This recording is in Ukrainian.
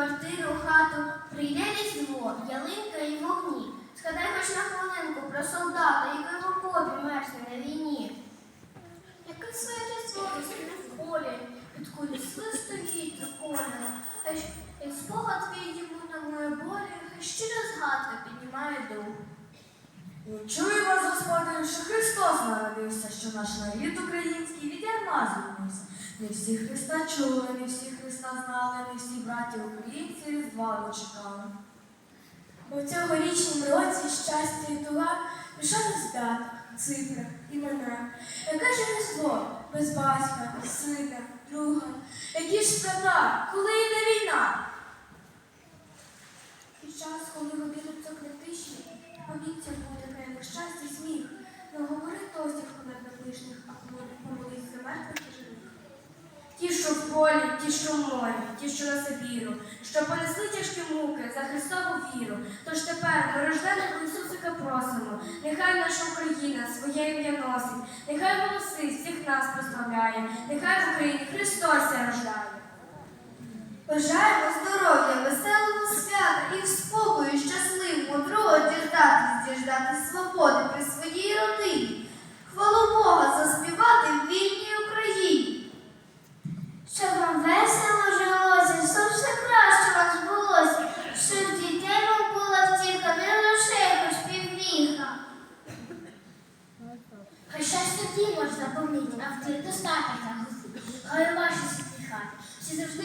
квартиру, хату, прийде різдво, ялинка і вогні. Згадай хоч на хвилинку про солдата, який в окопі мерзне на війні. Яке своє різдво в полі, під кулі свисту вітру коля, а й як спогад твій йому на моє болі, хай щира згадка піднімає дух. Чую вас, Господи, що Христос народився, що наш нарід український від ярма звільнився. Не всі Христа чули, не всі Христа знали, не всі браті українці Різдва дочекали. У цьогорічнім році щастя і туга пишали дата, цифра, імена. Яке ж різдво без батька, сина, друга? Які ж свята, коли йде війна? Під час, коли годину цокне тиші, повітря буде крайних щастя і сміх. Ті, що в полі, ті, що в морі, ті, що на Сибіру, що понесли тяжкі муки за Христову віру. Тож тепер ми рожденого Ісусика просимо, нехай наша Україна своє ім'я носить, нехай голоси всіх нас прославляє, нехай в Україні Христос рождає. Бажаємо здоров'я, Хай щастя ті можна поміть, а в тих достатньо, Хай у ваші світлі хаті всі завжди